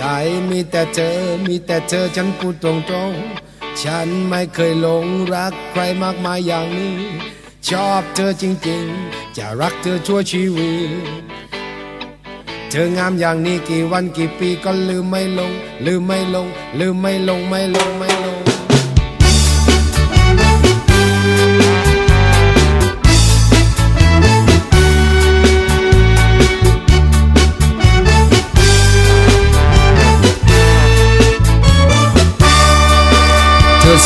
ใจมีแต่เธอ มีแต่เธอฉันพูดตรงๆ ฉันไม่เคยหลงรักใครมากมายอย่างนี้ ชอบเธอจริงๆ จะรักเธอชั่วชีวิต เธองามอย่างนี้กี่วันกี่ปีก็ลืมไม่ลง ลืมไม่ลง ลืมไม่ลงไม่ลงไม่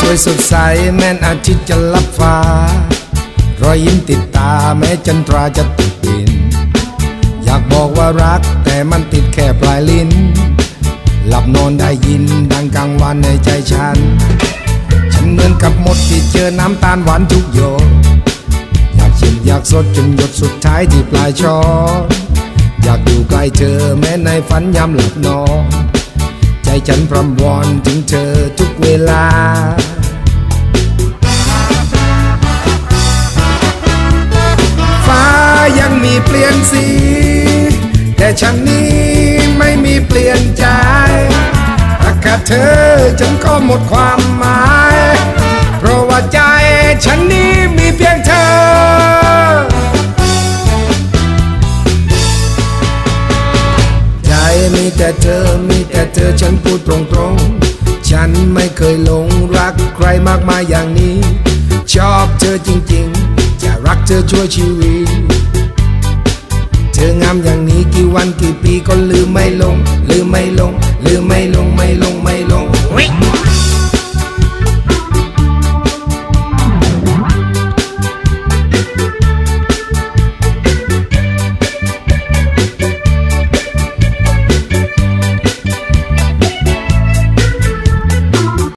วยสดใสแม้นอาทิตย์จะลับฟ้า รอยยิ้มติดตาแม้จันทราจะติดดิน อยากบอกว่ารักแต่มันติดแค่ปลายลิ้น หลับนอนได้ยินดังกลางวันในใจฉัน ฉันเหมือนกับมดที่เจอน้ำตาลหวานทุกโยอยากชิมอยากสดจนหยดสุดท้ายที่ปลายช้อนอยากอยู่ใกล้เธอแม้ในฝันยามหลับนอน ใจฉันพรำวอนถึงเธอทุกเวลา นสี แต่ฉันนี้ไม่มีเปลี่ยนใจถ้าขาดเธอฉันก็หมดความหมาย เพราะว่าใจฉันนี้มีเพียงเธอใจมีแต่เธอ มีแต่เธอ ฉันพูดตรงๆ ฉันไม่เคยหลงรักใครมากมายอย่างนี้ ชอบเธอจริงๆ จะรักเธอชั่วชีวิต เธองามอย่างนี้กี่วันกี่ปีก็ลืมไม่ลง ลืมไม่ลง ลืมไม่ลงไม่ลงไม่ลง